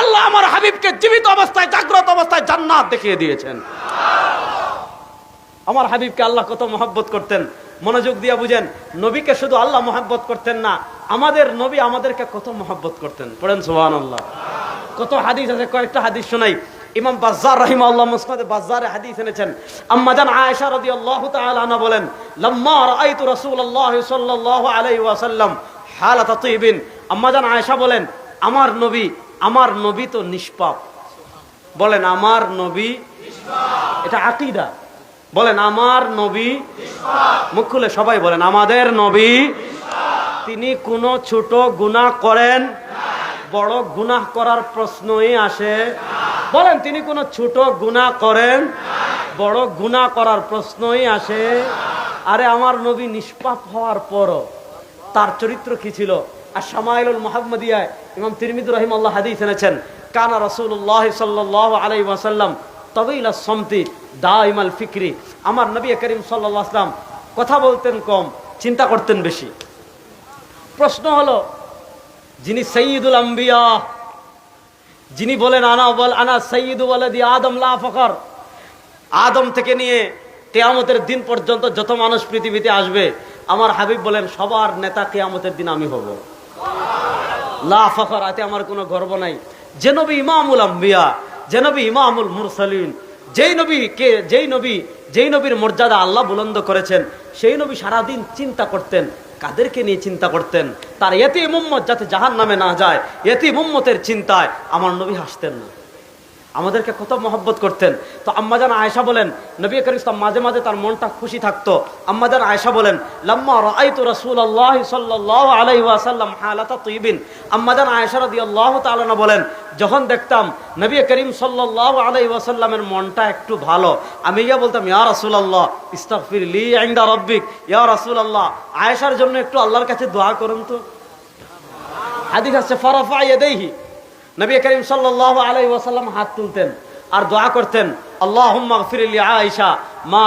আল্লাহ আমার হাবিবকে জীবিত অবস্থায়, জাগ্রত অবস্থায় জান্নাত দেখিয়ে দিয়েছেন। আমার হাবিবকে আল্লাহ কত মহব্বত করতেন। মনোযোগ দিয়ে বুঝেন, নবীকে শুধু আল্লাহ মহব্বত করতেন না, আমাদের নবী আমাদেরকে কত মহব্বত করতেন। পড়েন সুহান আল্লাহ কত হাদিস আছে, কয়েকটা হাদিস শোনাই। ইমাম বাজ্জার রহিম আল্লাহ বাজ্জারে হাদিস এনেছেন। আম্মাজান আয়েশা বলেন, লাম্মা রাআইতু রাসূলুল্লাহ সাল্লাল্লাহু আলাইহি ওয়াসাল্লাম হালাতা তিবিন। আম্মাজান আয়েশা বলেন আমার নবী আমার নবী তো নিষ্পাপ। বলেন, আমার নবী এটা আকীদা। বলেন, আমার নবী মুখ খুলে সবাই বলেন, আমাদের নবী তিনি কোনো ছোট গুনাহ করেন বড় গুনাহ করার প্রশ্নই আসে বলেন, তিনি কোনো ছোট গুনাহ করেন বড় গুনাহ করার প্রশ্নই আসে আরে, আমার নবী নিষ্পাপ হওয়ার পরও তার চরিত্র কি ছিল? আর সামাইলুল মোহাম্মদিয়ায় ইমাম তিরমিদ রহিম আল্লাহ হাদিস এনেছেন, কানা রসুল্লাহ সাল্লাহ আলাই ওয়াসাল্লাম তবেইলা সমতি দা ইমাল ফিক্রি। আমার নবী করিম সাল্লাহ আসলাম কথা বলতেন কম, চিন্তা করতেন বেশি। প্রশ্ন হলো, যিনি সঈদুল আম্বিয়া, যিনি বলেন, আনা বল আনা সঈদু বলে আদম লা ফখর। আদম থেকে নিয়ে কেয়ামতের দিন পর্যন্ত যত মানুষ পৃথিবীতে আসবে, আমার হাবিব বলেন, সবার নেতা কেয়ামতের দিন আমি হব। লা ফখর, আতে আমার কোনো গর্ব নাই। যে নবী ইমামুল আম্বিয়া, যে নবী ইমামুল মুরসালিন, যেই নবী কে, যেই নবী, যেই নবীর মর্যাদা আল্লাহ বুলন্দ করেছেন, সেই নবী সারাদিন চিন্তা করতেন, কাদেরকে নিয়ে চিন্তা করতেন। তার এতে মোম্মদ যাতে জাহান নামে না যায় এতে মোম্মতের চিন্তায় আমার নবী হাসতেন না। আমাদেরকে কত মহব্বত করতেন। তো আম্মাজান আয়েশা বলেন, নবী করিম ইসলাম মাঝে মাঝে তার মনটা খুশি থাকতো। আম্মাজান আয়েশা বলেন, লাম্মা রাআইতু রাসূলুল্লাহ সাল্লাল্লাহু আলাইহি ওয়াসাল্লাম হালাতা তুইবিন আম্মাজান আয়েশা রাদিয়াল্লাহু তাআলা বলেন, যখন দেখতাম নবী করিম সাল্লাল্লাহু আলাইহি ওয়াসাল্লামের মনটা একটু ভালো, আমি ইয়া বলতাম, ইয়া রাসূলুল্লাহ ইস্তাগফির লি ইনদা রাব্বিক, ইয়া রাসূলুল্লাহ। আয়েশার জন্য একটু আল্লাহর কাছে দোয়া করুন তো। হাদিস আছে, ফারাফা ইয়াদাইহি। নবী করিম সাল্লাল্লাহু আলাইহি ওয়াসাল্লাম হাত তুলতেন আর দোয়া করতেন গফিরলি আয়েশা মা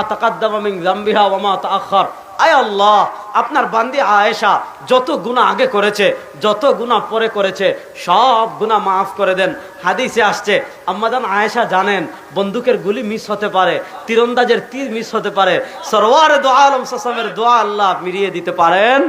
আয় আল্লাহ, আপনার বান্দি আয়েশা যত গুনাহ আগে করেছে, যত গুনাহ পরে করেছে, সব গুনাহ মাফ করে দেন। হাদিসে আসছে আম্মাদান আয়েশা জানেন, বন্দুকের গুলি মিস হতে পারে, তীরন্দাজের তীর মিস হতে পারে। সরওয়ার দোয়া আলম সাসামের দোয়া আল্লাহ মিলিয়ে দিতে পারেন।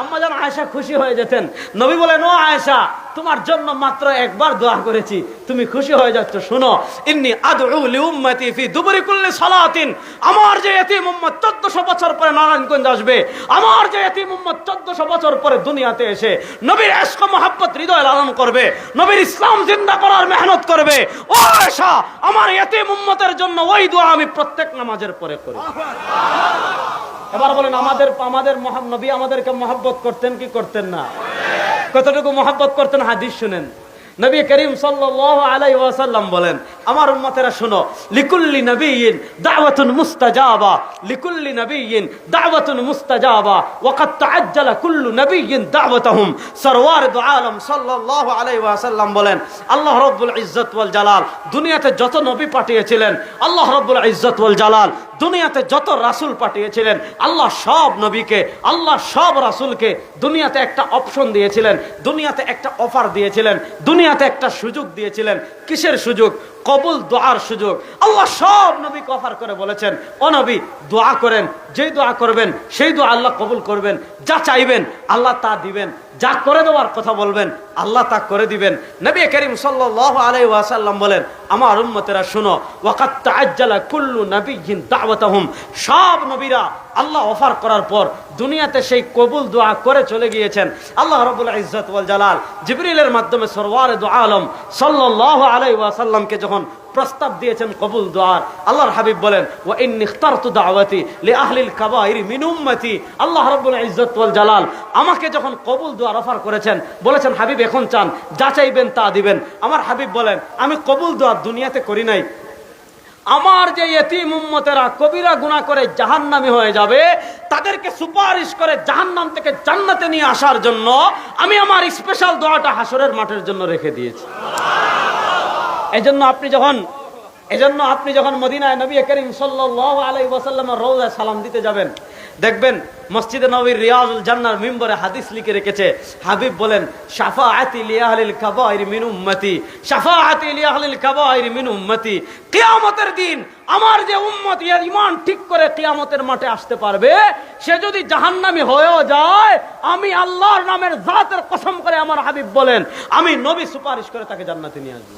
আম্মা যেন আয়েশা খুশি হয়ে যেতেন, নবী বলেন ও আয়েশা, তোমার জন্য মাত্র একবার দোয়া করেছি। তুমি খুশি হয়ে যাচ্ছ, শুনো। ইন্নি আদউ লিউম্মতি ফি দুবরি কুল্লি সালাতিন। আমার যে এতিম উম্মত চোদ্দশো বছর পরে নারায়ণগঞ্জ আসবে। আমার যে এতিম উম্মত চোদ্দশো বছর পরে দুনিয়াতে এসে নবীর ইশক মোহাব্বত হৃদয় লালন করবে। নবীর ইসলাম জিন্দা করার মেহনত করবে। ও আয়েশা, আমার এতিম উম্মতের জন্য ওই দোয়া আমি প্রত্যেক নামাজের পরে করি। এবার বলেন, আমাদের আমাদের মহান নবী আমাদেরকে মহব্বত করতেন কি করতেন না? কতটুকু মহব্বত করতেন? হাদিস শুনেন। নবী করিম সাল্লাল্লাহু আলাইহি ওয়াসাল্লাম বলেন, আমার উম্মতেরা শুনো, লিকুল্লি নবিয়িন দাওয়াতুন মুস্তাজাবা, লিকুল্লি নবিয়িন দাওয়াতুন মুস্তাজাবা, ওয়াকাদ তাআজ্জালা কুল্লু নবিয়িন দাওয়াতাহুম। সরওয়ার দু আলম সাল্লাল্লাহু আলাইহি ওয়াসাল্লাম বলেন, আল্লাহ রাব্বুল ইজ্জত ওয়াল জালাল, দুনিয়াতে যত নবী পাঠিয়েছিলেন, আল্লাহ রাব্বুল ইজ্জত ওয়াল জালাল দুনিয়াতে যত রাসুল পাঠিয়েছিলেন, আল্লাহ সব নবীকে, আল্লাহ সব রাসুলকে দুনিয়াতে একটা অপশন দিয়েছিলেন, দুনিয়াতে একটা অফার দিয়েছিলেন, দুনিয়াতে একটা সুযোগ দিয়েছিলেন। কিসের সুযোগ? কবুল দোয়ার সুযোগ। আল্লাহ সব নবীকে অফার করে বলেছেন, ও নবী, দোয়া করেন, যেই দোয়া করবেন, সেই দোয়া আল্লাহ কবুল করবেন। যা চাইবেন, আল্লাহ তা দিবেন। যা করে দেওয়ার কথা বলবেন, আল্লাহ তা করে দিবেন। নবী করিম সাল্লাল্লাহু আলাইহি ওয়াসাল্লাম বলেন, আমার উম্মতেরা শুনো ওয়াকাত তাআজ্জালা কুল্লু নাবিয়্যিন দাওয়াতাহুম। সব নবীরা আল্লাহ অফার করার পর দুনিয়াতে সেই কবুল দোয়া করে চলে গিয়েছেন। আল্লাহ রাব্বুল ইজ্জত ওয়াল জালাল জিবরিলের মাধ্যমে সরওয়ারে দু আলম সাল্লাল্লাহু আলাইহি ওয়াসাল্লামকে যখন প্রস্তাব দিয়েছেন কবুল দোয়ার, আল্লাহর হাবিব বলেন ও ইন্নি ইখতারতু দাওয়াতি লি আহলিল কাবাইর মিন উম্মতি। আল্লাহ রাব্বুল ইজ্জত ওয়াল জালাল আমাকে যখন কবুল দোয়ার অফার করেছেন, বলেছেন, হাবিব, এখন চান, যা চাইবেন তা দিবেন। আমার হাবিব বলেন, আমি কবুল দোয়া দুনিয়াতে করি নাই। আমার যে এতিম উম্মতেরা, কবিরা গুণা করে জাহান্নামি হয়ে যাবে, তাদেরকে সুপারিশ করে জাহান্নাম থেকে জান্নাতে নিয়ে আসার জন্য আমি আমার স্পেশাল দোয়াটা হাসরের মাঠের জন্য রেখে দিয়েছি। এজন্য আপনি যখন, এজন্য আপনি যখন মদিনায় নবী করিম সাল্লাহ আলাই ওয়াসাল্লামের রৌজায় সালাম দিতে যাবেন দেখবেন মসজিদে নবীর রিয়াজুল জান্নার মিম্বরে হাদিস লিখে রেখেছে হাবিব বলেন শাফাআতি লিয়াহলিল কাবাইর মিন উম্মতি শাফাআতি লিয়াহলিল কাবাইর মিন উম্মতি কিয়ামতের দিন আমার যে উম্মত ইয়ার ঈমান ঠিক করে কিয়ামতের মাঠে আসতে পারবে সে যদি জাহান্নামী হয়েও যায় আমি আল্লাহর নামের জাতের কসম করে আমার হাবিব বলেন আমি নবী সুপারিশ করে তাকে জান্নাতে নিয়ে আসব।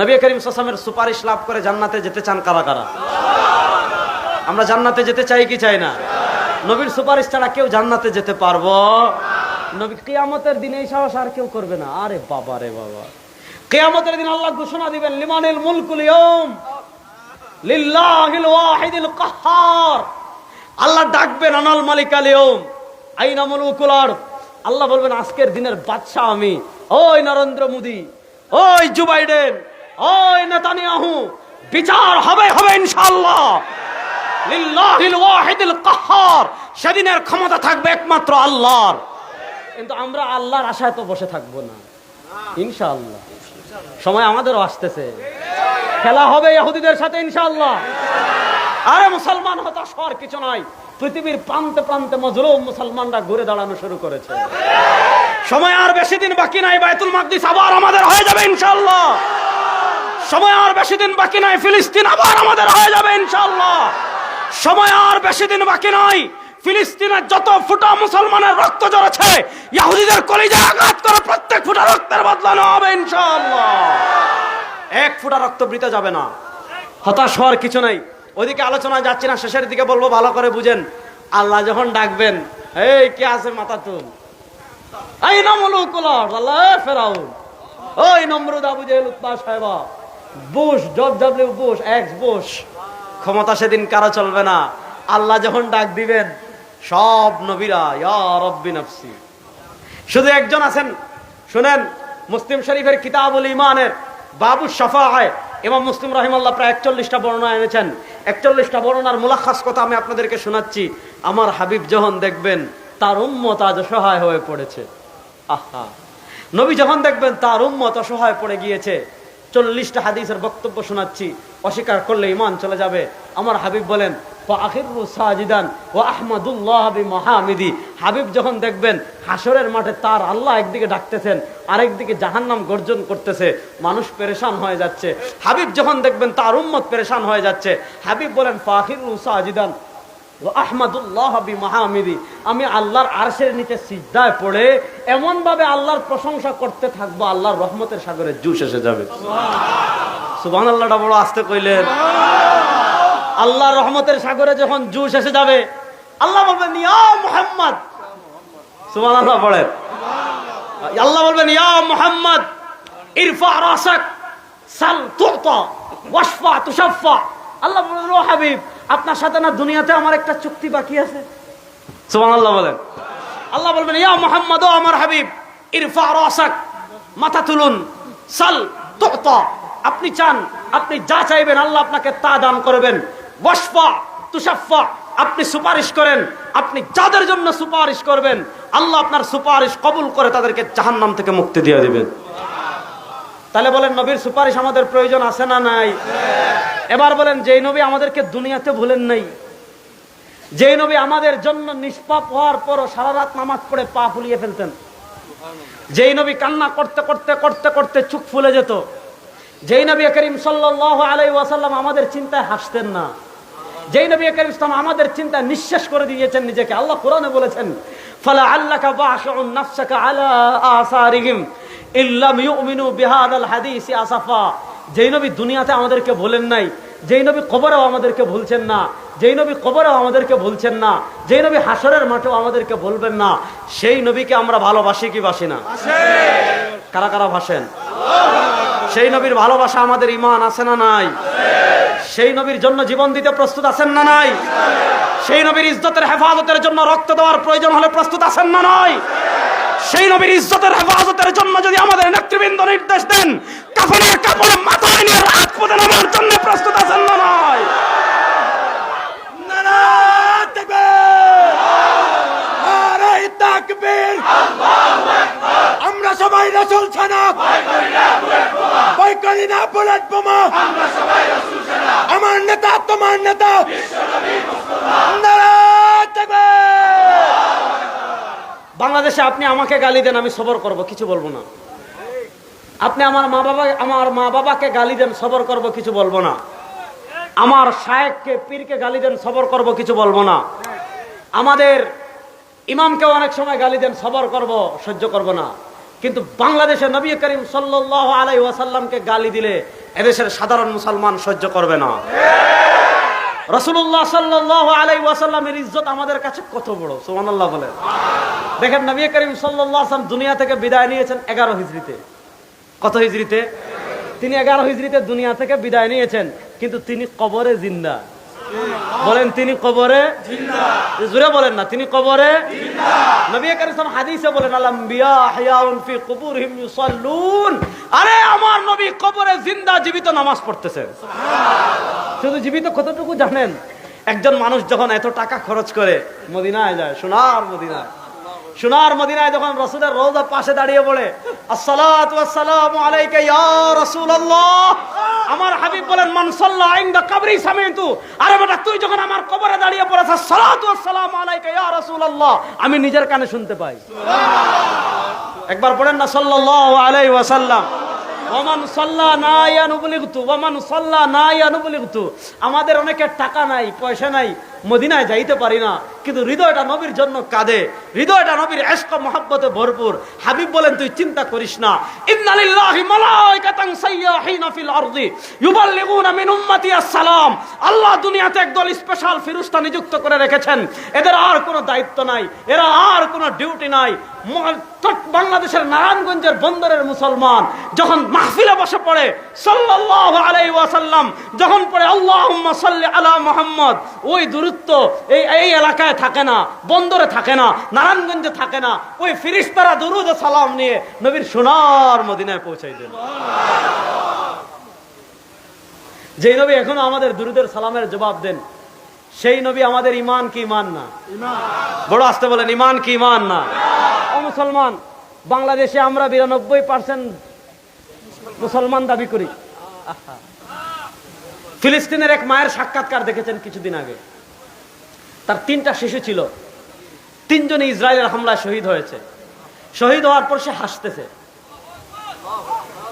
নবী করিম সাসামের সুপারিশ লাভ করে জান্নাতে যেতে চান কারা কারা? আমরা জান্নাতে যেতে চাই কি চাই না? নবীর সুপারিশ ছাড়া কেউ জান্নাতে যেতে পারব। নবী কিয়ামতের দিনে এই সাহস আর কেউ করবে না। আরে বাবা রে বাবা। কিয়ামতের দিন আল্লাহ ঘোষণা দিবেন, লিমানিল মুলকুল লিল্লাহিল ওয়াহিদিল কাহার। আল্লাহ ডাকবেন আনাল মালিকাল ইয়ৌম আইনা মুলকুল আল্লাহ বলবেন, আজকের দিনের বাদশা আমি। ওই নরেন্দ্র মোদি, ওই জো বাইডেন ওই নেতানিয়াহু। বিচার হবে হবে ইনশাআল্লাহ। সেদিনের ক্ষমতা থাকবে একমাত্র আল্লাহর। কিন্তু আমরা আল্লাহর আশায় তো বসে থাকব না। ইনশাআল্লাহ। সময় আমাদেরও আসতেছে। খেলা হবে ইহুদিদের সাথে ইনশাআল্লাহ। আরে মুসলমান হতাশ হওয়ার কিছু নয় পৃথিবীর প্রান্তে প্রান্তে মজলুম মুসলমানরা ঘুরে দাঁড়ানো শুরু করেছে। সময় আর বেশি দিন বাকি নাই বাইতুল মাকদিস আবার আমাদের হয়ে যাবে ইনশাআল্লাহ। সময় আর বেশি দিন বাকি নাই ফিলিস্তিন আবার আমাদের হয়ে যাবে ইনশাআল্লাহ। সময় আর বেশি দিন বাকি নাই ফিলিস্তিনের যত ফুটা মুসলমানের রক্ত জড়েছে ইহুদিদের কলিজা আঘাত করে প্রত্যেক ফুটা রক্তের বদলানো হবে ইনশাআল্লাহ। এক ফুটা রক্ত বৃতে যাবে না। হতাশ হওয়ার কিছু নাই। ওইদিকে আলোচনা যাচ্ছি না, শেষের দিকে বলব, ভালো করে বুঝেন। আল্লাহ যখন ডাকবেন, এই কে আছে মাথা তুল এই নমল আল্লাহ ফেরাউন। ওই নমরুদ আবু জেহেল উত্তা সাহেবা। বুশ, জব ডাব্লিউ বুশ, এক্স বুশ। ক্ষমতা সেদিন কারও চলবে না। আল্লাহ যখন ডাক দিবেন, সব নবীরা, ইয়া রব্বি শুধু একজন আছেন, শুনেন, মুসলিম শরীফের কিতাবুল ইমানের বাবু সাফায় এবং মুসলিম রহিমাল্লাহ প্রায় একচল্লিশটা বর্ণনা এনেছেন। একচল্লিশটা বর্ণনার মুলাখাস কথা আমি আপনাদেরকে শোনাচ্ছি। আমার হাবিব যখন দেখবেন, তার উম্মত আজ অসহায় হয়ে পড়েছে। আহা। নবী যখন দেখবেন, তার উম্মত অসহায় পড়ে গিয়েছে। চল্লিশটা হাদিসের বক্তব্য শোনাচ্ছি। অস্বীকার করলে ইমান চলে যাবে। আমার হাবিব বলেন হাবিব যখন দেখবেন হাসরের মাঠে তার আল্লাহ একদিকে ডাকতেছেন, আরেকদিকে জাহান্নাম গর্জন করতেছে। মানুষ পেরেশান হয়ে যাচ্ছে। হাবিব যখন দেখবেন, তার উম্মত হয়ে যাচ্ছে। হাবিব বলেন ফাহির সাজিদান। আহমদুল্লাহ মাহামিদি। আমি আল্লাহর আরশের নিচে সিজদায় পড়ে এমন ভাবে আল্লাহর প্রশংসা করতে থাকব, আল্লাহর রহমতের সাগরে জুস এসে যাবে। সুবান আল্লাহটা বড় আসতে কইলেন। আল্লাহর রহমতের সাগরে যখন জুস এসে যাবে, আল্লাহ বলবেন, ইয়া মুহাম্মদ। সুবান আল্লাহ পড়েন। আল্লাহ বলবেন, ইয়া মুহাম্মদ, ইরফা রাসাক, সাল তুতা, ওয়াশফা তুশাফা আল্লাহ ও হাবিব, আপনার সাথে না দুনিয়াতে আমার একটা চুক্তি বাকি আছে? সুবহান আল্লাহ বলেন। আল্লাহ বলবেন, ইয়া মোহাম্মদ আমার হাবিব, ইরফা রাসাক, মাথা তুলুন, সাল তুতা, আপনি চান, আপনি যা চাইবেন, আল্লাহ আপনাকে তা দান করবেন। ওয়াশফা তুশাফা আপনি সুপারিশ করেন, আপনি যাদের জন্য সুপারিশ করবেন, আল্লাহ আপনার সুপারিশ কবুল করে তাদেরকে জাহান্নাম থেকে মুক্তি দিয়ে দিবেন। তাহলে বলেন, নবীর সুপারিশ আমাদের প্রয়োজন আছে না নাই? এবার বলেন, যেই নবী আমাদেরকে দুনিয়াতে ভুলেন নাই, যেই নবী আমাদের জন্য নিষ্পাপ হওয়ার পরও সারা রাত নামাজ পড়ে পা ফুলিয়ে ফেলতেন, যেই নবী কান্না করতে করতে করতে করতে চুপ ফুলে যেত, যেই নবী করিম সাল্লাহ আলাই ওয়াসাল্লাম আমাদের চিন্তায় হাসতেন না, যেই নবী করিম ইসলাম আমাদের চিন্তায় নিঃশ্বাস করে দিয়েছেন নিজেকে। আল্লাহ কোরআনে বলেছেন ফালা আল্লাকা বাশউন নাফসাকা আলা আসারিহিম ইল্লাম ইউমিনু বিহাদাল হাদিসি আসাফা। যেই নবী দুনিয়াতে আমাদেরকে বলেন নাই, যেই নবী কবরেও আমাদেরকে ভুলছেন না, যেই নবী কবরেও আমাদেরকে ভুলছেন না, যেই নবী হাসরের মাঠেও আমাদেরকে বলবেন না, সেই নবীকে আমরা ভালোবাসি কি বাসি না? কারা কারা ভাসেন? সেই নবীর ভালোবাসা আমাদের ইমান আছে না নাই? সেই নবীর জন্য জীবন দিতে প্রস্তুত আছেন না নাই? সেই নবীর ইজ্জতের হেফাজতের জন্য রক্ত দেওয়ার প্রয়োজন হলে প্রস্তুত আছেন না নয়? সেই নবীর ইজ্জতের হেফাজতের জন্য যদি আমাদের নেতৃবৃন্দ নির্দেশ দেন কাফনের কাপড়ে মাথায় নিয়ে রাত পদে নামার জন্য প্রস্তুত আছেন না নয়? আমরা সবাই ছানা। ভয় করি না বুলেট বোমা। আমার নেতা, তোমার নেতা। বাংলাদেশে আপনি আমাকে গালি দেন, আমি সবর করব, কিছু বলব না। আপনি আমার মা বাবা, আমার মা বাবাকে গালি দেন, সবর করব, কিছু বলব না। আমার শায়েককে, পীরকে গালি দেন, সবর করব, কিছু বলব না। আমাদের ইমামকে অনেক সময় গালি দেন, সবর করব, সহ্য করব না। কিন্তু বাংলাদেশে নবী করিম সাল্লাহ আলাই ওয়াসাল্লামকে গালি দিলে এদেশের সাধারণ মুসলমান সহ্য করবে না। রসুল্লাহ সাল্লাহ আলাই ওয়াসাল্লামের ইজ্জত আমাদের কাছে কত বড় সোমানাল্লাহ বলেন। দেখেন, নবী করিম সাল্লাহ আসলাম দুনিয়া থেকে বিদায় নিয়েছেন এগারো হিজড়িতে। কত হিজড়িতে? তিনি এগারো হিজড়িতে দুনিয়া থেকে বিদায় নিয়েছেন, কিন্তু তিনি কবরে জিন্দা। বলেন তিনি কবরে? জুড়ে বলেন না তিনি কবরে? নবী করিম সাল্লাল্লাহু হাদিসে বলেন আল আম্বিয়া হিয়াউন ফি কুবুরহিম ইউসাল্লুন। আরে আমার নবী কবরে জিন্দা জীবিত নামাজ পড়তেছেন। শুধু জীবিত কতটুকু জানেন? একজন মানুষ যখন এত টাকা খরচ করে মদিনায় যায় সোনার মদিনায় সোনার মদিনায় যখন রসুলের রোজা পাশে দাঁড়িয়ে পড়ে ওয়াসসালামু আলাইকা ইয়া রাসূলুল্লাহ। আমার হাবিব বলেন, মান সাল্লা ইনদা কবরি সামিতু। আরে বেটা, তুই যখন আমার কবরে দাঁড়িয়ে পড়েছ সালাতু ওয়াসসালামু আলাইকা ইয়া রাসূলুল্লাহ, আমি নিজের কানে শুনতে পাই। একবার পড়েন না, সাল্লাল্লাহু আলাইহি ওয়াসাল্লাম। ওমান সাল্লা না ইয়ানুবলিগতু ওমান সাল্লা না ইয়ানুবলিগতু আমাদের অনেকের টাকা নাই, পয়সা নাই, মদিনায় যাইতে পারি না। কিন্তু হৃদয়টা নবীর জন্য কাঁদে। হৃদয়টা নবীর এশক মহাব্বতে ভরপুর। হাবিব বলেন, তুই চিন্তা করিস না। আল্লাহ দুনিয়াতে একদল স্পেশাল ফেরেশতা নিযুক্ত করে রেখেছেন। এদের আর কোনো দায়িত্ব নাই, এরা আর কোনো ডিউটি নাই। বাংলাদেশের নারায়ণগঞ্জের বন্দরের মুসলমান, যখন মাহফিলে বসে পড়ে, সাল্লাল্লাহু আলাইহি ওয়াসাল্লাম, যখন পড়ে, আল্লাহুম্মা সাল্লি আলা মুহাম্মদ। ওই দূরত্ব, এই এই এলাকায় থাকে না, বন্দরে থাকে না, নারায়ণগঞ্জে থাকে না, ওই ফিরিস্তারা দুরুদ সালাম নিয়ে নবীর সোনার মদিনায় পৌঁছাই দেন। যেই নবী এখনও আমাদের দুরুদের সালামের জবাব দেন, সেই নবী আমাদের ইমান কি ইমান না? বড় আসতে বলেন ইমান কি ইমান না? ও মুসলমান, বাংলাদেশে আমরা বিরানব্বই পার্সেন্ট মুসলমান দাবি করি। ফিলিস্তিনের এক মায়ের সাক্ষাৎকার দেখেছেন কিছুদিন আগে। তার তিনটা শিশু ছিল। তিনজনে ইসরায়েলের হামলায় শহীদ হয়েছে। শহীদ হওয়ার পর সে হাসতেছে।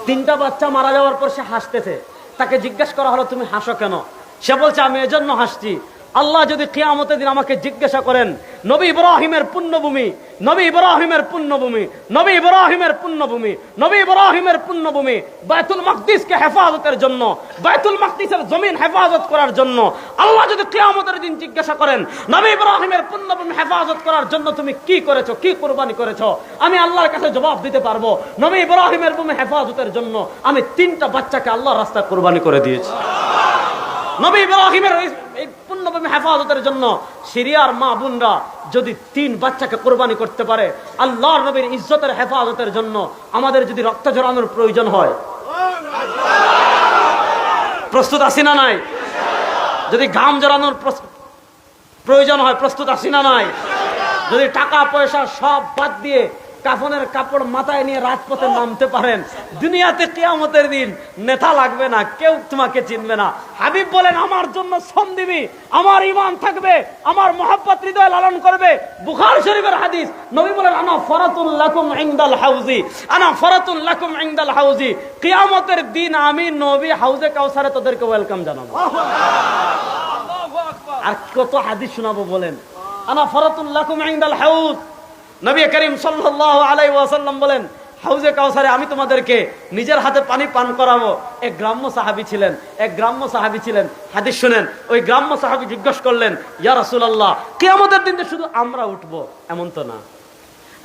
তিনটা বাচ্চা মারা যাওয়ার পর সে হাসতেছে। তাকে জিজ্ঞাসা করা হলো, তুমি হাসো কেন? সে বলছে, আমি এজন্য হাসছি। আল্লাহ যদি কিয়ামতের দিন আমাকে জিজ্ঞাসা করেন, নবী ইব্রাহিমের পুণ্যভূমি, নবী ইব্রাহিমের পুণ্যভূমি, নবী ইব্রাহিমের পুণ্যভূমি, নবী ইব্রাহিমের পুণ্যভূমি বায়তুল মাকদিসকে হেফাজতের জন্য বায়তুল মাকদিসের জমিন হেফাজত করার জন্য, আল্লাহ যদি কিয়ামতের দিন জিজ্ঞাসা করেন, নবী ইব্রাহিমের পুণ্যভূমি হেফাজত করার জন্য তুমি কি করেছ, কি কোরবানি করেছ, আমি আল্লাহর কাছে জবাব দিতে পারব। নবী ইব্রাহিমের ভূমি হেফাজতের জন্য আমি তিনটা বাচ্চাকে আল্লাহর রাস্তায় কোরবানি করে দিয়েছি। নবী ইব্রাহিমের এই হেফাজতের জন্য সিরিয়ার মা বোনরা যদি তিন বাচ্চাকে কোরবানি করতে পারে, আল্লাহর নবীর ইজ্জতের হেফাজতের জন্য আমাদের যদি রক্ত জড়ানোর প্রয়োজন হয়। প্রস্তুত আসি না নাই? যদি ঘাম জড়ানোর প্রয়োজন হয়, প্রস্তুত আসি না নাই? যদি টাকা পয়সা সব বাদ দিয়ে কাফনের কাপড় মাথায় নিয়ে রাজপথে নামতে পারেন দুনিয়াতে কেয়ামতের দিন নেতা লাগবে না কেউ তোমাকে চিনবে না। হাবিব বলেন আমার জন্য শ্রম দিবি আমার ইমান থাকবে আমার মোহাব্বত হৃদয় লালন করবে। বুখার শরীফের হাদিস নবী বলেন আনা ফরাতুল লাকুম ইনদাল হাউজি আনা ফরাতুল লাকুম ইনদাল হাউজি কিয়ামতের দিন আমি নবী হাউজে কাউসারে তোদেরকে ওয়েলকাম জানাব। আর কত হাদিস শোনাবো বলেন আনা ফরাতুল্লাকুম ইনদাল হাউজ নবী করিম সাল্লাল্লাহু আলাইহি ওয়াসাল্লাম বলেন, হাউজে কাউসারে আমি তোমাদেরকে নিজের হাতে পানি পান করাবো। এক গ্রাম্য সাহাবী ছিলেন, এক গ্রাম্য সাহাবী ছিলেন। হাদিস শুনেন, ওই গ্রাম্য সাহাবী জিজ্ঞেস করলেন, ইয়া রাসূলুল্লাহ, কিয়ামতের দিনে শুধু আমরা উঠবো, এমন তো না।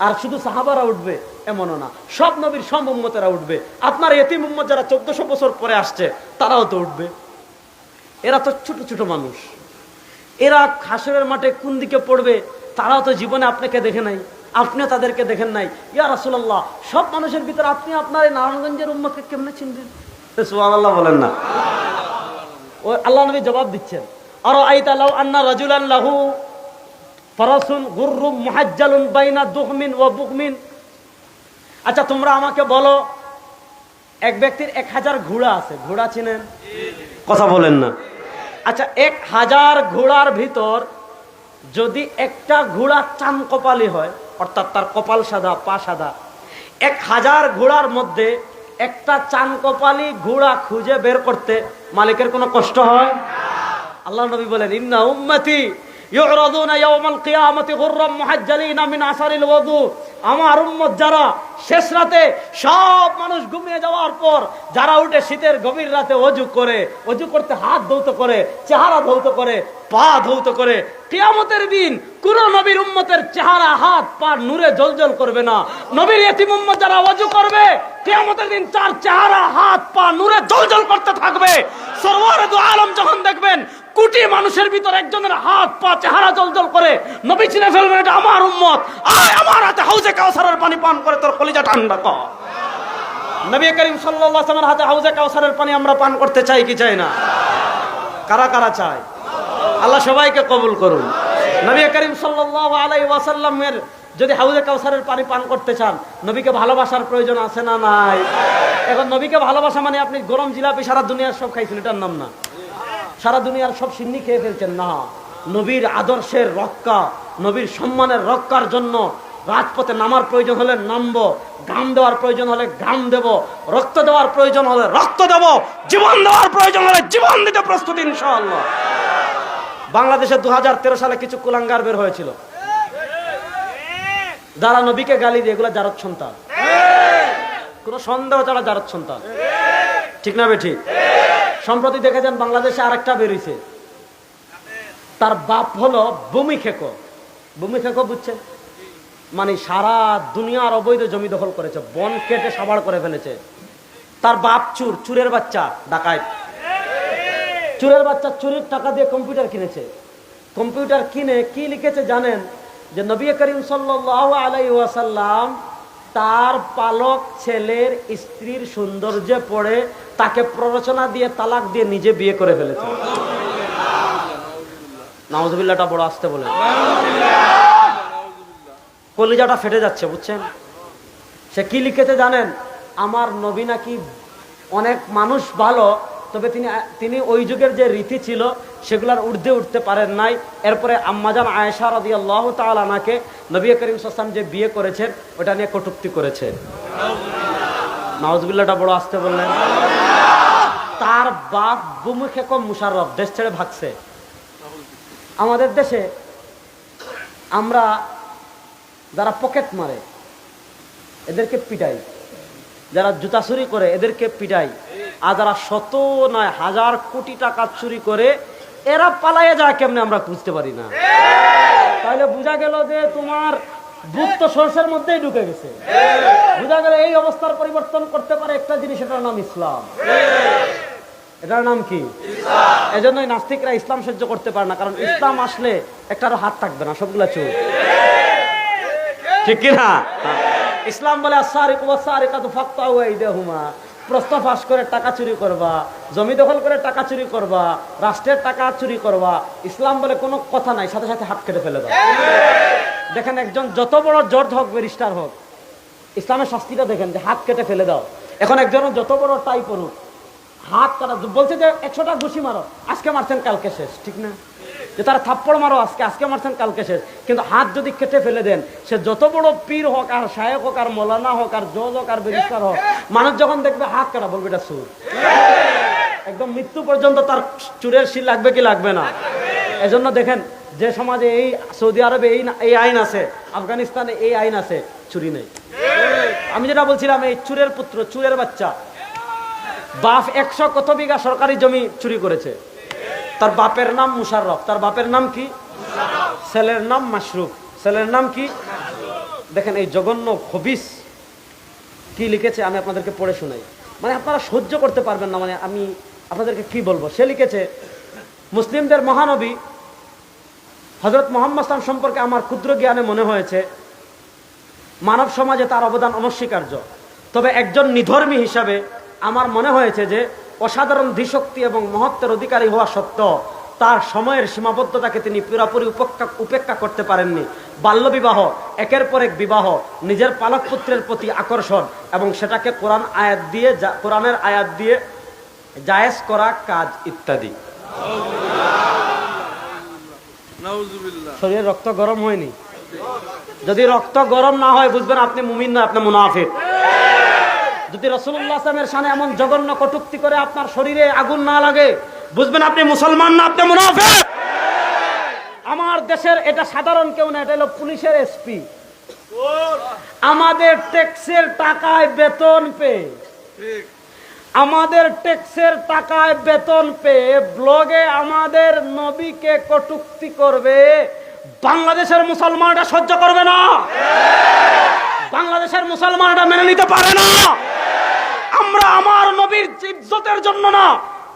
আর শুধু সাহাবারা উঠবে, এমনও না। সব নবীর সব উম্মতেরা উঠবে। আপনার এতিম উম্মত যারা চোদ্দশো বছর পরে আসছে, তারাও তো উঠবে। এরা তো ছোট ছোট মানুষ। এরা হাসরের মাঠে কোন দিকে পড়বে তারাও তো জীবনে আপনাকে দেখে নাই আপনিও তাদেরকে দেখেন নাই। ইয়া রাসূলুল্লাহ সব মানুষের ভিতরে আপনি আপনার এই নারায়ণগঞ্জের উম্মতকে কেমনে চিনবেন? সুবহানাল্লাহ বলেন না। ও আল্লাহ নবী জবাব দিচ্ছেন আর আইতা লাউ আন্না রাজুলান লাহু ফরাসুন গুররুম মুহাজ্জালুন বাইনা দুহমিন ওয়া বুকমিন আচ্ছা তোমরা আমাকে বলো এক ব্যক্তির এক হাজার ঘোড়া আছে ঘোড়া চিনেন? কথা বলেন না। আচ্ছা এক হাজার ঘোড়ার ভিতর যদি একটা ঘোড়া চান কপালি হয়, অর্থাৎ তার কপাল সাদা, পা সাদা, এক হাজার ঘোড়ার মধ্যে একটা চান কপালি ঘোড়া খুঁজে বের করতে মালিকের কোনো কষ্ট হয়? আল্লাহ নবী বলেন, ইন্না উম্মতি আমার যারা শেষ রাতে সব মানুষ ঘুমিয়ে যাওয়ার পর, যারা উঠে শীতের গভীর রাতে অজু করে, অজু করতে হাত ধৌত করে, চেহারা ধৌত করে, পা ধৌত করে, কিয়ামতের দিন কোন নবীর উম্মতের চেহারা, হাত, পা নূরে জলজল করবে না। নবীর উম্মত যারা অজু করবে, কিয়ামতের দিন তার চেহারা, হাত, পা নূরে জলজল করতে থাকবে। সরওয়ারে আলম যখন দেখবেন কোটি মানুষের ভিতর একজনের হাত, পা, চেহারা জলজল করে নবী চিনে ফেলবেন, এটা আমার উম্মত। আয় আমার হাতে, হাউজে কাউসারের পানি পান করে তোর কলিজা ঠান্ডা কর। নবী করিম ওয়াসাল্লামের হাতে হাউজে কাউসারের পানি আমরা পান করতে চাই কি চাই না? কারা কারা চায়? আল্লাহ সবাইকে কবুল করুন। নবী করিম সাল্লাল্লাহু আলাইহি ওয়াসাল্লামের যদি হাউজে কাউসারের পানি পান করতে চান, নবীকে ভালোবাসার প্রয়োজন আছে না নাই? এখন নবীকে ভালোবাসা মানে আপনি গরম জিলাপি সারা দুনিয়ার সব খাইছেন, এটার নাম না। সারা দুনিয়ার সব সিন্নি খেয়ে ফেলছেন। না, নবীর আদর্শের রক্ষা, নবীর সম্মানের রক্ষার জন্য রাজপথে নামার প্রয়োজন হলে নামবো গাম দেওয়ার প্রয়োজন হলে গাম দেব, রক্ত দেওয়ার প্রয়োজন হলে রক্ত দেব, জীবন দেওয়ার প্রয়োজন হলে জীবন দিতে প্রস্তুত ইনশাআল্লাহ। বাংলাদেশে দু হাজার তেরো সালে কিছু কুলাঙ্গার বের হয়েছিল। যারা নবীকে গালি দিয়ে এগুলো জারত সন্তান। কোনো সন্দেহ ছাড়া জারত সন্তান। ঠিক না বে ঠিক? সম্প্রতি দেখেছেন বাংলাদেশে আরেকটা বেরিয়েছে। তার বাপ হলো ভূমি খেকো ভূমি খেকো বুঝছেন? মানে সারা দুনিয়ার অবৈধ জমি দখল করেছে, বন কেটে সাবাড় করে ফেলেছে। তার বাপ চুর, চুরের বাচ্চা ডাকায় চুরের বাচ্চা চুরির টাকা দিয়ে কম্পিউটার কিনেছে। কম্পিউটার কিনে কি লিখেছে জানেন? যে নবী করিম সাল্লাল্লাহু আলাইহি ওয়াসাল্লাম তার পালক ছেলের স্ত্রীর সৌন্দর্যে পড়ে তাকে প্ররোচনা দিয়ে তালাক দিয়ে নিজে বিয়ে করে ফেলেছে। নাউজুবিল্লাহটা বড় আসতে বলে কলিজাটা ফেটে যাচ্ছে, বুঝছেন? সে কি লিখেছে জানেন? আমার নবী নাকি অনেক মানুষ ভালো তবে তিনি তিনি ওই যুগের যে রীতি ছিল, সেগুলার ঊর্ধ্বে উঠতে পারেন নাই। এরপরে আম্মাজান আয়েশা রদি আল্লাহ তালাকে নবী করিম সাসাম যে বিয়ে করেছেন ওটা নিয়ে কটুক্তি করেছে। নওয়াজবিল্লাটা বড় আসতে বললেন। তার বাপ বুমুখে কম মুশারফ দেশ ছেড়ে ভাগছে। আমাদের দেশে আমরা যারা পকেট মারে, এদেরকে পিটাই। যারা জুতা চুরি করে এদেরকে পিটাই। আর যারা শত নয়, হাজার কোটি টাকা চুরি করে, এরা পালাইয়া যায়, কেমনে আমরা বুঝতে পারি না? তাহলে বোঝা গেল যে তোমার একটা জিনিস, এটার নাম ইসলাম। এটার নাম কি? নাস্তিকরা ইসলাম সহ্য করতে পারে না, কারণ ইসলাম আসলে একটারও হাত থাকবে না, সবগুলা চোখ ঠিক কিনা? ইসলাম বলে হুমা প্রস্তাব ফাঁস করে টাকা চুরি করবা, জমি দখল করে টাকা চুরি করবা, রাষ্ট্রের টাকা চুরি করবা, ইসলাম বলে কোনো কথা নাই, সাথে সাথে হাত কেটে ফেলে দাও। দেখেন একজন যত বড় জর্জ হোক, ব্যারিস্টার হোক, ইসলামের শাস্তিটা দেখেন যে হাত কেটে ফেলে দাও। এখন একজন যত বড় টাই করুক হাত কাটা বলছে যে, একশোটা ঘুষি মারো, আজকে মারছেন, কালকে শেষ। ঠিক না? যে তারা থাপ্পড় মারো আজকে আজকে মারছেন, কালকে শেষ। কিন্তু হাত যদি কেটে ফেলে দেন, সে যত বড় পীর হোক, আর সায়ক হোক, আর মৌলানা হোক, আর জজ হোক, আর ব্যারিস্টার হোক, মানুষ যখন দেখবে হাত কাটা, বলবে এটা সুর। একদম মৃত্যু পর্যন্ত তার চুরের শিল লাগবে কি লাগবে না? এজন্য দেখেন, যে সমাজে এই সৌদি আরবে এই এই আইন আছে, আফগানিস্তানে এই আইন আছে, চুরি নেই। আমি যেটা বলছিলাম, এই চুরের পুত্র, চুরের বাচ্চা বাপ একশো কত বিঘা সরকারি জমি চুরি করেছে? তার বাপের নাম মুশাররফ। তার বাপের নাম কি? ছেলের নাম মাশরুফ। ছেলের নাম কি? দেখেন এই জঘন্য খবিস কি লিখেছে আমি আপনাদেরকে পড়ে শোনাই। মানে আপনারা সহ্য করতে পারবেন না মানে আমি আপনাদেরকে কি বলব? সে লিখেছে, মুসলিমদের মহানবী হজরত মোহাম্মদ ইসলাম সম্পর্কে আমার ক্ষুদ্র জ্ঞানে মনে হয়েছে, মানব সমাজে তার অবদান অনস্বীকার্য। তবে একজন নিধর্মী হিসাবে আমার মনে হয়েছে যে অসাধারণ ধীশক্তি এবং মহত্বের অধিকারী হওয়া সত্ত্বেও তার সময়ের সীমাবদ্ধতাকে তিনি পুরাপুরি উপেক্ষা উপেক্ষা করতে পারেননি। বাল্যবিবাহ, একের পর এক বিবাহ, নিজের পালক পুত্রের প্রতি আকর্ষণ এবং সেটাকে কোরআন আয়াত দিয়ে কোরআনের আয়াত দিয়ে জায়েজ করা কাজ ইত্যাদি। শরীরে রক্ত গরম হয়নি? যদি রক্ত গরম না হয়, বুঝবেন আপনি মুমিন না, আপনি মুনাফিক। যদি রসুল্লাহ আসলামের সামনে এমন জঘন্য কটুক্তি করে আপনার শরীরে আগুন না লাগে, বুঝবেন আপনি মুসলমান না আপনি মুনাফিক? আমার দেশের এটা সাধারণ কেউ না, এটা হলো পুলিশের এসপি। আমাদের ট্যাক্সের টাকায় বেতন পেয়ে, আমাদের ট্যাক্সের টাকায় বেতন পেয়ে ব্লগে আমাদের নবীকে কটুক্তি করবে, বাংলাদেশের মুসলমানরা সহ্য করবে না। বাংলাদেশের মুসলমানরা মেনে নিতে পারে না। আমরা আমার নবীর ইজ্জতের জন্য না।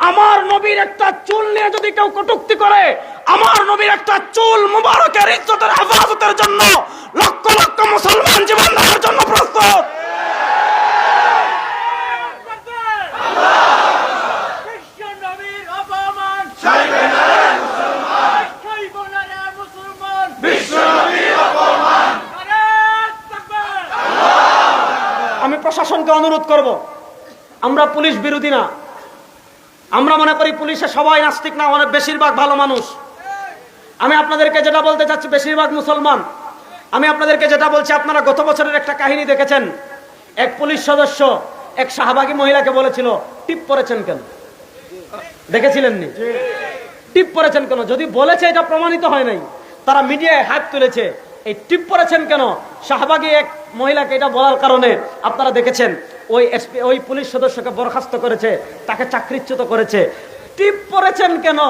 আমার নবীর একটা চুল নিয়ে যদি কেউ কটুক্তি করে আমার নবীর একটা চুল মুবারকের ইজ্জতের হেফাজতের জন্য লক্ষ লক্ষ মুসলমান জীবন দেওয়ার জন্য প্রস্তুত! আমি প্রশাসনকে অনুরোধ করব। আমরা পুলিশ বিরোধী না। আমরা মনে করি পুলিশে সবাই নাস্তিক না অনেক বেশিরভাগ ভালো মানুষ। আমি আপনাদেরকে যেটা বলতে চাচ্ছি, বেশিরভাগ মুসলমান। আমি আপনাদেরকে যেটা বলছি, আপনারা গত বছরের একটা কাহিনী দেখেছেন। এক পুলিশ সদস্য এক শাহবাগী মহিলাকে বলেছিল, টিপ পরেছেন কেন? দেখেছিলেন নি? টিপ পরেছেন কেন? যদি বলেছে, এটা প্রমাণিত হয় নাই। তারা মিডিয়ায় হাত তুলেছে, এই টিপ পরেছেন কেন? শাহবাগী এক মহিলাকে এটা বলার কারণে আপনারা দেখেছেন ওই SP ওই পুলিশ সদস্যকে বরখাস্ত করেছে, তাকে চাকরিচ্যুত করেছে। টিপ পরেছেন কেন?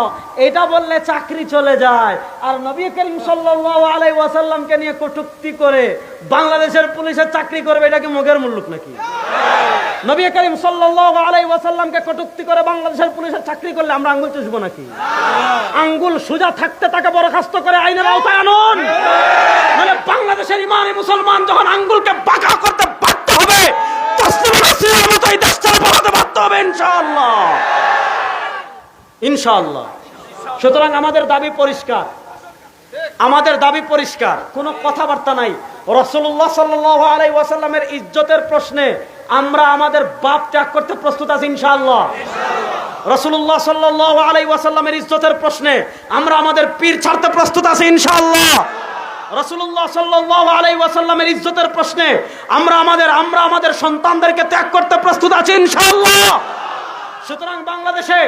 এটা বললে চাকরি চলে যায়। আর নবী করিম ওয়াসাল্লামকে নিয়ে কটূক্তি করে বাংলাদেশের পুলিশের চাকরি করবে, এটা কি মুখের মুল্লুক নাকি? নবী করিম ওয়াসাল্লামকে কটূক্তি করে বাংলাদেশের পুলিশের চাকরি করলে আমরা আঙ্গুল চুষবো নাকি? আঙ্গুল সোজা থাকতে তাকে বরখাস্ত করে আইনের আওতায় আনুন। মানে বাংলাদেশের ইমানি মুসলমান যখন আঙ্গুলকে বাঁকা করতে বাধ্য হবে তসলিম নাসরিনের মতো সুতরাং আমাদের দাবি পরিষ্কার। আমাদের দাবি পরিষ্কার। কথাবার্তা নাই। রসুল্লাহ ওয়াসাল্লামের ইজ্জতের প্রশ্নে আমরা আমাদের বাপ ত্যাগ করতে প্রস্তুত আছি, ইনশাআল্লাহ। রসুল্লাহ সাল্লাহ আলাই ওয়াসাল্লামের ইজ্জতের প্রশ্নে আমরা আমাদের পীর ছাড়তে প্রস্তুত আছি, ইনশাআল্লাহ। রসুল্লাহ সাল্লাহ আলাই ওয়াসাল্লামের ইজ্জতের প্রশ্নে আমরা আমাদের আমরা আমাদের সন্তানদেরকে ত্যাগ করতে প্রস্তুত আছি, ইনশাআল্লাহ। সুতরাং বাংলাদেশে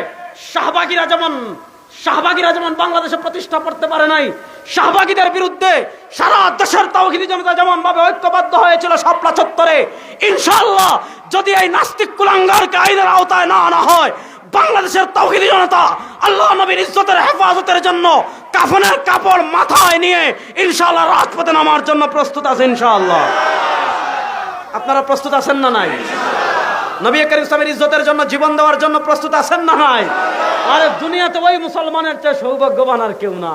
শাহবাগীরা যেমন শাহবাগীরা যেমন বাংলাদেশে প্রতিষ্ঠা করতে পারে নাই, শাহবাগীদের বিরুদ্ধে সারা দেশের তাওহিদি জনতা যেমন ভাবে ঐক্যবদ্ধ হয়েছিল শাপলা চত্বরে, ইনশাআল্লাহ, যদি এই নাস্তিক কুলাঙ্গারকে আইনের আওতায় না আনা হয় বাংলাদেশের তহিদি জনতা আল্লাহ নবীর ইজ্জতের হেফাজতের জন্য কাফনের কাপড় মাথায় নিয়ে ইনশাআল্লাহ রাজপথে নামার জন্য প্রস্তুত আছে ইনশাআল্লাহ। আপনারা প্রস্তুত আছেন না নাই? নবী করিম ইসলামের ইজ্জতের জন্য জীবন দেওয়ার জন্য প্রস্তুত আছেন না নাই? আরে দুনিয়াতে ওই মুসলমানের চেয়ে সৌভাগ্যবান আর কেউ না।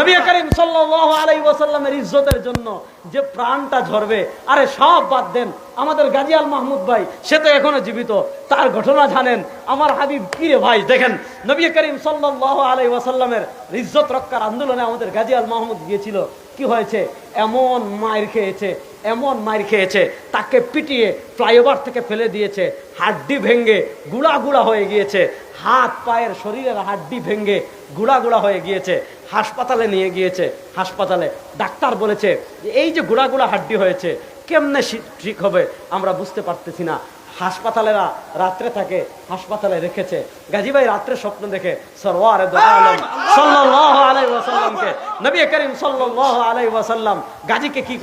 নবী করিম সাল্লাল্লাহু আলাইহি ওয়াসাল্লামের ইজ্জতের জন্য যে প্রাণটা ঝরবে আরে সব বাদ দেন। আমাদের গাজী আল মাহমুদ ভাই সে তো এখনও জীবিত। তার ঘটনা জানেন। আমার হাবিব কি রে ভাই দেখেন নবী করিম সাল্লাল্লাহু আলাইহি ওয়াসাল্লামের ইজ্জত রক্ষার আন্দোলনে আমাদের গাজী আল মাহমুদ গিয়েছিল। কি হয়েছে? এমন মায়ের খেয়েছে। এমন মায়ের খেয়েছে তাকে পিটিয়ে ফ্লাইওভার থেকে ফেলে দিয়েছে হাড্ডি ভেঙ্গে গুড়া গুড়া হয়ে গিয়েছে হাত পায়ের শরীরের হাড্ডি ভেঙ্গে গুড়া গুড়া হয়ে গিয়েছে হাসপাতালে নিয়ে গিয়েছে হাসপাতালে ডাক্তার বলেছে এই যে গুড়া গুড়া হাড্ডি হয়েছে কেমনে ঠিক হবে আমরা বুঝতে পারতেছি না। হাসপাতালেরা রাত্রে থাকে হাসপাতালে রেখেছে। গাজী ভাই রাত্রে স্বপ্ন দেখে সরওয়ারে সাল্লাল্লাহু আলাইহি ওয়াসাল্লামকে নবী করিম সাল্লাল্লাহু আলাইহি ওয়াসাল্লাম গাজীকে কি